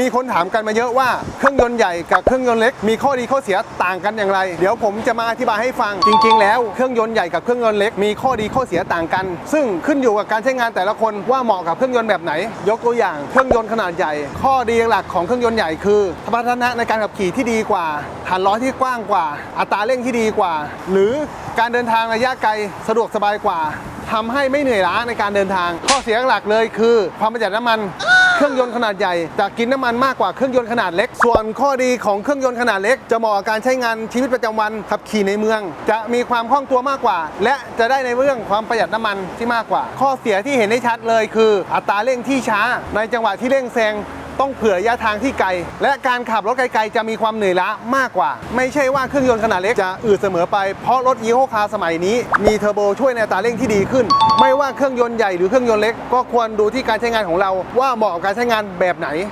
มีคนถามกันมาเยอะว่าเครื่องยนต์ใหญ่กับเครื่องยนต์เล็ก มีข้อดีข้อเสียต่างกันอย่างไร เดี๋ยวผมจะมาอธิบายให้ฟังจริง ๆ แล้วเครื่องยนต์ใหญ่กับเครื่องยนต์เล็กมีข้อดีข้อเสียต่างกัน ซึ่งขึ้นอยู่กับการใช้งานแต่ละคนว่าเหมาะกับเครื่องยนต์แบบไหน ยกตัวอย่างเครื่องยนต์ขนาดใหญ่ ข้อดีหลักของเครื่องยนต์ใหญ่คือสมรรถนะในการขับขี่ที่ดีกว่าฐานล้อที่กว้างกว่า อัตราเร่งที่ดีกว่า หรือการเดินทางระยะไกลสะดวกสบายกว่าทำให้ไม่เหนื่อยล้าในการเดินทาง ข้อเสียหลักเลยคือความประหยัดน้ำมัน เครื่องยนต์ขนาดใหญ่จะกินน้ำมันมากกว่าเครื่องยนต์ขนาดเล็ก ส่วนข้อดีของเครื่องยนต์ขนาดเล็ก จะเหมาะกับการใช้งานชีวิตประจำวันขับขี่ในเมือง จะมีความคล่องตัวมากกว่า และจะได้ในเรื่องความประหยัดน้ำมันที่มากกว่า ข้อเสียที่เห็นได้ชัดเลยคือ อัตราเร่งที่ช้าในจังหวะที่เร่งแซง ต้องเผื่อระยะทางที่ไกล และการขับรถไกลๆจะมีความเหนื่อยล้ามากกว่า ไม่ใช่ว่าเครื่องยนต์ขนาดเล็กจะอืดเสมอไปเพราะรถยี่ห้อคาสมัยนี้มีเทอร์โบช่วยในตาเร่งที่ดีขึ้น ไม่ว่าเครื่องยนต์ใหญ่หรือเครื่องยนต์เล็ก ก็ควรดูที่การใช้งานของเราว่าเหมาะกับการใช้งานแบบไหน